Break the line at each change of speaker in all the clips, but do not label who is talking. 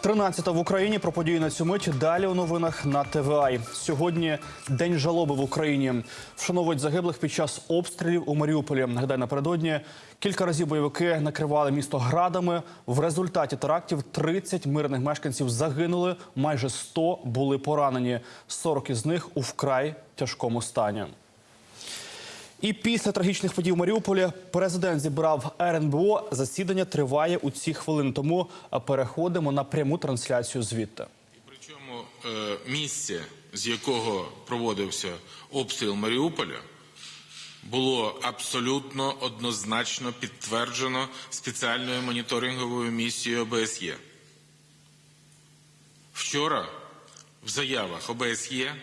13 в Україні про події на цю мить. Далі у новинах на ТВА. Сьогодні день жалоби в Україні. Вшановують загиблих під час обстрілів у Маріуполі. Нагадаю, напередодні кілька разів бойовики накривали місто градами. В результаті терактів 30 мирних мешканців загинули. Майже 100 були поранені. 40 із них у вкрай тяжкому стані. І після трагічних подій в Маріуполі президент зібрав РНБО. Засідання триває у ці хвилини. Тому е, переходимо на пряму трансляцію звідти.
Причому е, місце, з якого проводився обстріл Маріуполя, було абсолютно однозначно підтверджено спеціальною моніторинговою місією ОБСЄ. Вчора в заявах ОБСЄ,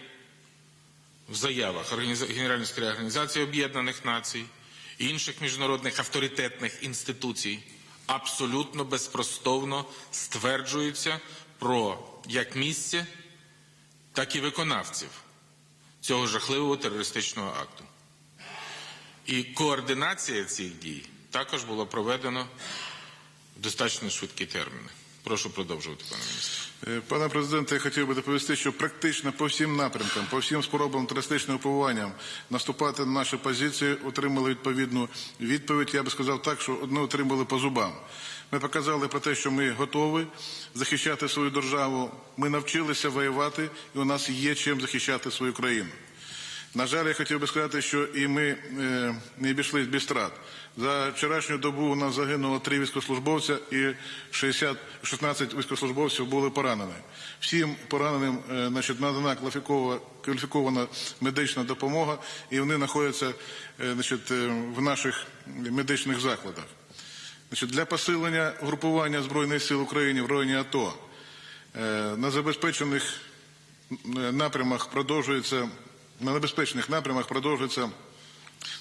в заявах Генеральної секретаря Організації Об'єднаних Націй і інших міжнародних авторитетних інституцій абсолютно безпростовно стверджується про як місце, так і виконавців цього жахливого терористичного акту. І координація цих дій також була проведена в достатньо швидкі терміни. Прошу продовжувати, пане міністре.
Е, Пане президенте, я хотів би доповісти, що практично по всім напрямкам, по всім спробам терористичного впливання наступати на наші позиції, отримали відповідну відповідь. Я би сказав так, що одне отримали по зубам. Ми показали про те, що ми готові захищати свою державу. Ми навчилися воювати, і у нас є чим захищати свою країну. На жаль, я хотів би сказати, що і ми е, не обійшлись без страт. За вчорашню добу у нас загинуло три військовослужбовця і 60, 16 військовослужбовців були поранені. Всім пораненим е, значить, надана кваліфікована, кваліфікована медична допомога, і вони знаходяться е, значить, е, в наших медичних закладах. Значить, для посилення групування Збройних сил України в районі АТО е, на забезпечених е, напрямах продовжується на небезпечних напрямах продовжується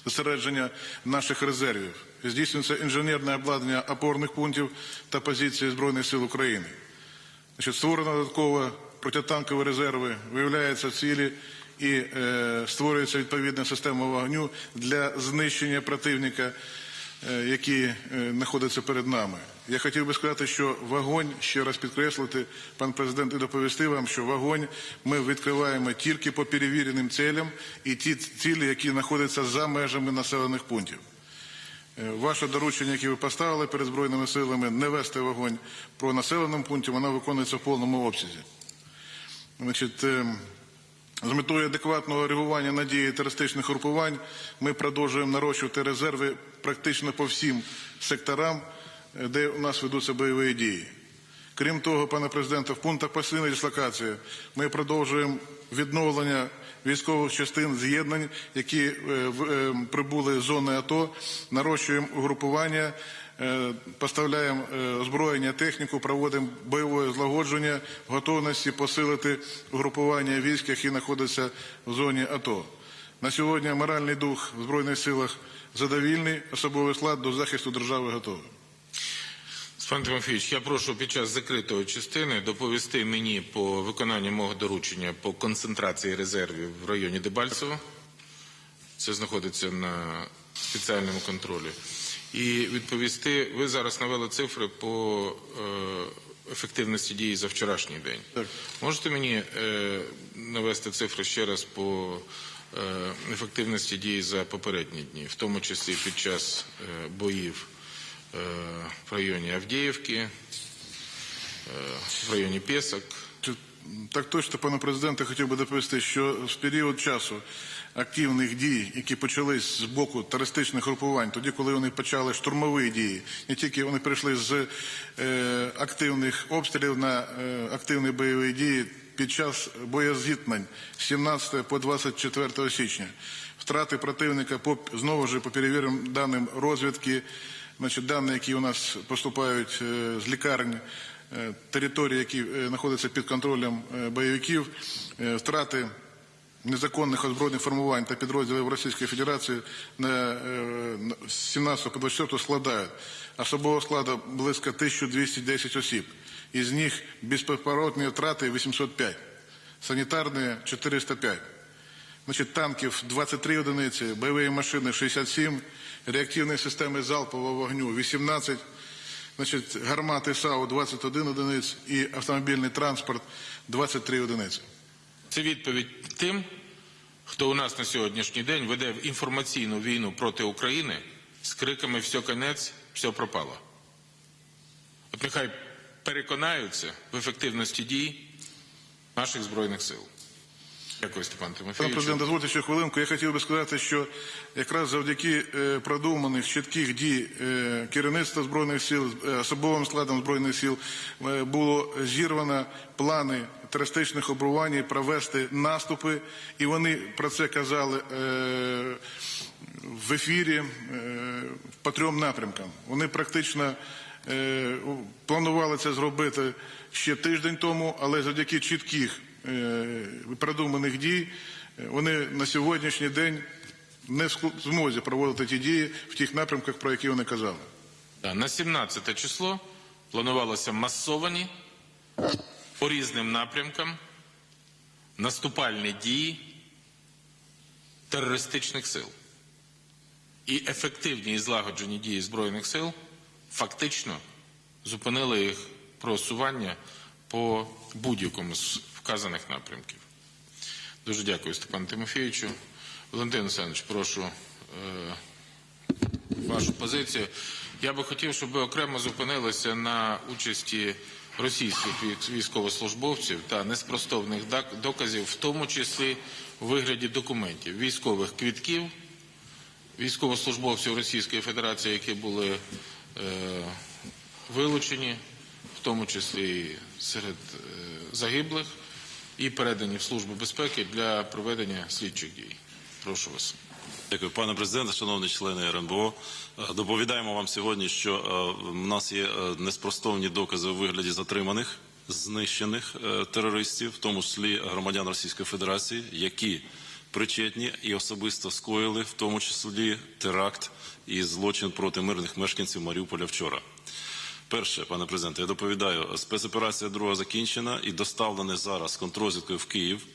зосередження наших резервів. Здійснюється інженерне обладнання опорних пунктів та позицій Збройних сил України. Значить, створено додатково протитанкові резерви, виявляються цілі і е, створюється відповідна система вогню для знищення противника, які е, знаходяться перед нами. Я хотів би сказати, що вогонь, ще раз підкреслити, пан президент, і доповісти вам, що вогонь ми відкриваємо тільки по перевіреним цілям і ті цілі, які знаходяться за межами населених пунктів. Е, Ваше доручення, яке ви поставили перед Збройними силами, не вести вогонь по населеному пункті, воно виконується в повному обсязі. Значить, е, з метою адекватного реагування на дії терористичних групувань ми продовжуємо нарощувати резерви практично по всім секторам, де у нас ведуться бойові дії. Крім того, пане президенте, в пунктах постійної дислокації ми продовжуємо відновлення військових частин з'єднань, які е, е, прибули з зони АТО, нарощуємо угрупування, поставляємо е, озброєння, техніку, проводимо бойове злагодження, готовності посилити угрупування військ, які знаходяться в зоні АТО. На сьогодні моральний дух в Збройних силах задовільний, особовий склад до захисту держави готовий.
Пан Тимофійович, я прошу під час закритої частини доповісти мені по виконанню мого доручення по концентрації резервів в районі Дебальцево. Це знаходиться на спеціальному контролі. І відповісти, ви зараз навели цифри по е, ефективності дії за вчорашній день.
Так.
Можете мені е, навести цифри ще раз по е, ефективності дії за попередні дні, в тому числі під час боїв в районі Авдіївки, в районі Пєсок.
Так точно, пане президенте, хотів би доповісти, що в період часу активних дій, які почались з боку терористичних групувань, тоді, коли вони почали штурмові дії, не тільки вони перейшли з е, активних обстрілів на е, активні бойові дії під час боєзіткнень з 17 по 24 січня. Втрати противника по знову ж по перевіреним даним розвідки, значить, дані, які у нас поступають е, з лікарень, е, території, які е, знаходяться під контролем е, бойовиків, втрати незаконних озброєних формувань та підрозділів Російської Федерації на, е, 17 по 24 складають особового складу близько 1210 осіб. Із них безповоротні втрати 805, санітарні 405. Значить, танків 23 одиниці, бойові машини 67, реактивні системи залпового вогню 18, значить, гармати САУ 21 одиниць і автомобільний транспорт 23 одиниці.
Це відповідь тим, хто у нас на сьогоднішній день веде інформаційну війну проти України з криками «все конець, все пропало». От нехай переконаються в ефективності дій наших Збройних сил. Дякую, Степан
Пане
Тимофійович.
президент, дозвольте ще хвилинку. Я хотів би сказати, що якраз завдяки е, продуманих чітких дій е, керівництва збройних сил, е, особовим складом збройних сил було зірвано плани терористичних обрувань провести наступи, і вони про це казали в ефірі по трьом напрямкам. Вони практично планували це зробити ще тиждень тому, але завдяки чітких продуманих дій е, вони на сьогоднішній день не в змозі проводити ті дії в тих напрямках, про які вони казали.
На 17 число планувалося масовані по різним напрямкам наступальні дії терористичних сил. І ефективні і злагоджені дії Збройних сил фактично зупинили їх просування по будь-якому вказаних напрямків. Дуже дякую, Степану Тимофійовичу. Валентин Олександрович, прошу е, вашу позицію. Я би хотів, щоб ви окремо зупинилися на участі російських військовослужбовців та неспростовних доказів, в тому числі у вигляді документів, військових квітків, військовослужбовців Російської Федерації, які були е, вилучені, в тому числі серед е, загиблих, і передані в Службу безпеки для проведення слідчих дій. Прошу вас.
Дякую, пане президенте, шановні члени РНБО. Е, Доповідаємо вам сьогодні, що е, в нас є е, неспростовні докази у вигляді затриманих, знищених терористів, в тому числі громадян Російської Федерації, які причетні і особисто скоїли, в тому числі теракт і злочин проти мирних мешканців Маріуполя вчора. Перше, пане президенте, я доповідаю, спецоперація друга закінчена і доставлений зараз контррозвідкою в Київ,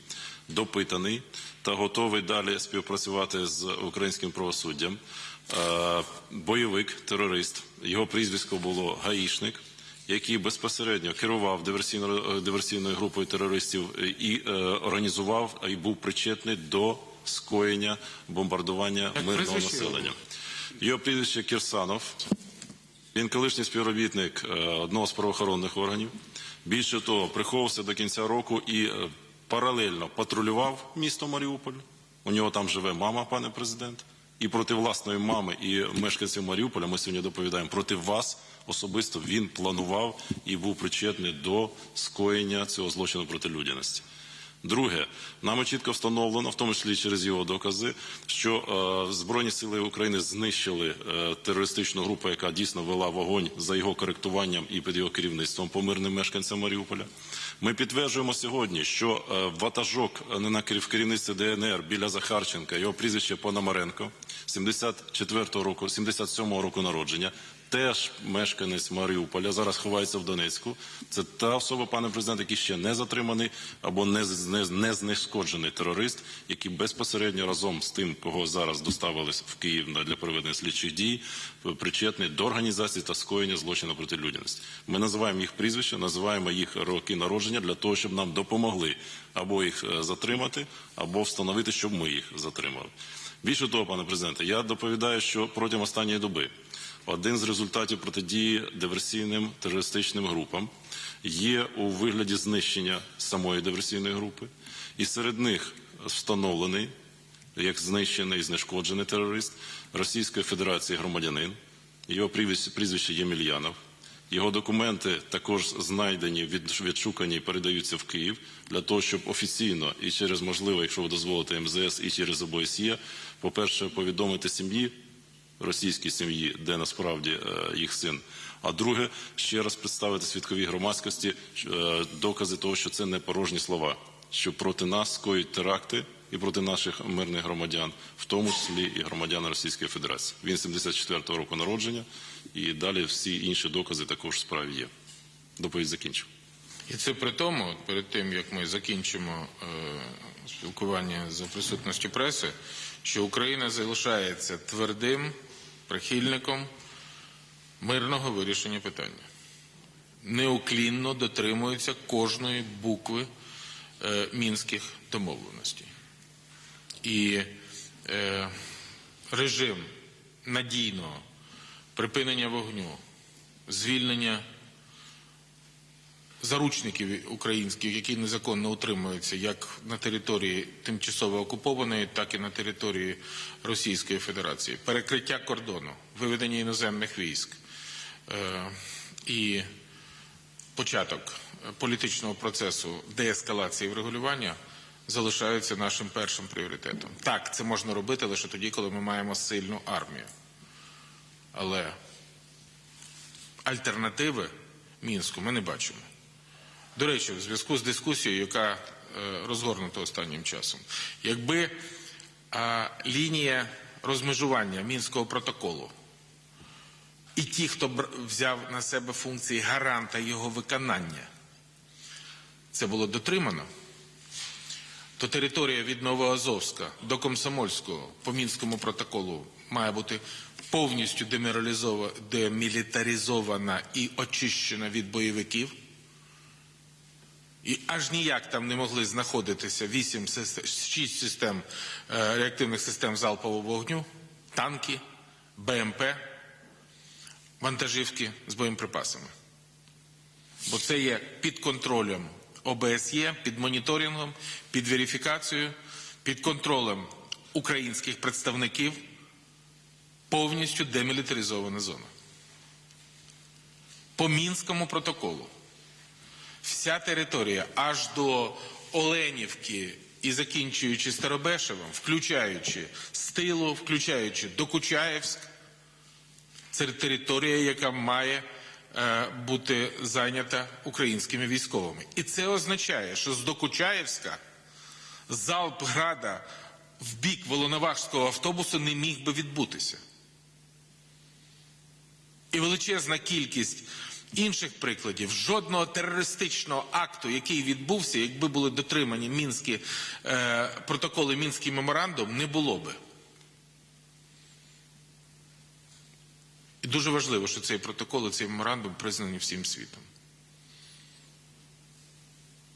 допитаний та готовий далі співпрацювати з українським правосуддям. Е, Бойовик, терорист, його прізвисько було Гаїшник, який безпосередньо керував диверсійно- е, диверсійною групою терористів і е, організував і був причетний до скоєння бомбардування мирного населення. Його прізвище Кірсанов. Він колишній співробітник е, одного з правоохоронних органів. Більше того, приховувався до кінця року і е, паралельно патрулював місто Маріуполь. У нього там живе мама, пане президент. І проти власної мами і мешканців Маріуполя ми сьогодні доповідаємо проти вас особисто він планував і був причетний до скоєння цього злочину проти людяності. Друге, нами чітко встановлено, в тому числі через його докази, що е, Збройні сили України знищили е, терористичну групу, яка дійсно вела вогонь за його коректуванням і під його керівництвом по мирним мешканцям Маріуполя. Ми підтверджуємо сьогодні, що е, ватажок не на в керівництві ДНР біля Захарченка, його прізвище Пономаренко, 74-го року, 77-го року народження, теж мешканець Маріуполя, зараз ховається в Донецьку. Це та особа, пане президент, який ще не затриманий або не, не, не знешкоджений терорист, який безпосередньо разом з тим, кого зараз доставили в Київ для проведення слідчих дій, причетний до організації та скоєння злочину проти людяності. Ми називаємо їх прізвища, називаємо їх роки народження для того, щоб нам допомогли або їх е, затримати, або встановити, щоб ми їх затримали. Більше того, пане президенте, я доповідаю, що протягом останньої доби один з результатів протидії диверсійним терористичним групам є у вигляді знищення самої диверсійної групи, і серед них встановлений як знищений і знешкоджений терорист Російської Федерації громадянин. Його прізвище, Ємельянов. Його документи також знайдені, від- відшукані передаються в Київ для того, щоб офіційно і через можливо, якщо ви дозволите МЗС, і через ОБСЄ, по-перше, повідомити сім'ї російській сім'ї, де насправді е, їх син. А друге, ще раз представити свідковій громадськості е, докази того, що це не порожні слова, що проти нас скоюють теракти і проти наших мирних громадян, в тому числі і громадян Російської Федерації. Він 74-го року народження, і далі всі інші докази також в справі є. Доповідь закінчив.
І це при тому, перед тим як ми закінчимо е, спілкування за присутності преси, що Україна залишається твердим прихильником мирного вирішення питання. Неуклінно дотримуються кожної букви е, мінських домовленостей. І е, режим надійного припинення вогню, звільнення заручників українських, які незаконно утримуються як на території тимчасово окупованої, так і на території Російської Федерації, перекриття кордону, виведення іноземних військ е, і початок політичного процесу деескалації врегулювання залишаються нашим першим пріоритетом. Так, це можна робити лише тоді, коли ми маємо сильну армію. Але альтернативи Мінську ми не бачимо. До речі, в зв'язку з дискусією, яка е, розгорнута останнім часом, якби е, лінія розмежування мінського протоколу і ті, хто взяв на себе функції гаранта його виконання, це було дотримано, то територія від Новоазовська до Комсомольського по мінському протоколу має бути повністю демілітаризована і очищена від бойовиків. І аж ніяк там не могли знаходитися 8 6 систем е, реактивних систем залпового вогню, танки, БМП, вантажівки з боєприпасами. Бо це є під контролем ОБСЄ, під моніторингом, під верифікацією, під контролем українських представників, повністю демілітаризована зона. По Мінському протоколу вся територія аж до Оленівки і закінчуючи Старобешевом, включаючи Стилу, включаючи Докучаєвськ, це територія, яка має бути зайнята українськими військовими. І це означає, що з Докучаєвська залп града в бік Волновахського автобусу не міг би відбутися. І величезна кількість інших прикладів жодного терористичного акту, який відбувся, якби були дотримані мінські е, протоколи, мінський меморандум, не було би. І дуже важливо, що цей протокол і цей меморандум признані всім світом.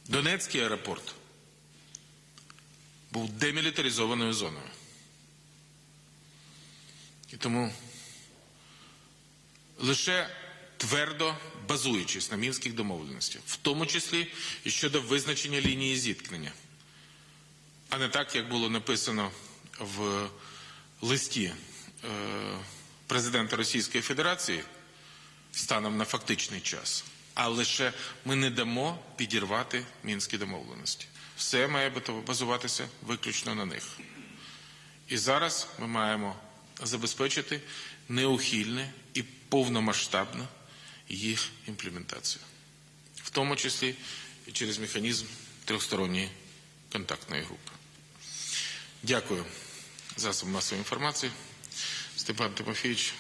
Донецький аеропорт був демілітаризованою зоною. І тому лише твердо базуючись на мінських домовленостях, в тому числі і щодо визначення лінії зіткнення, а не так, як було написано в листі е, президента Російської Федерації станом на фактичний час. А лише ми не дамо підірвати мінські домовленості. Все має базуватися виключно на них. І зараз ми маємо забезпечити неухильне і повномасштабну їх імплементацію, в тому числі і через механізм трьохсторонньої контактної групи. Дякую засобам масової інформації. Степан Тимофійович.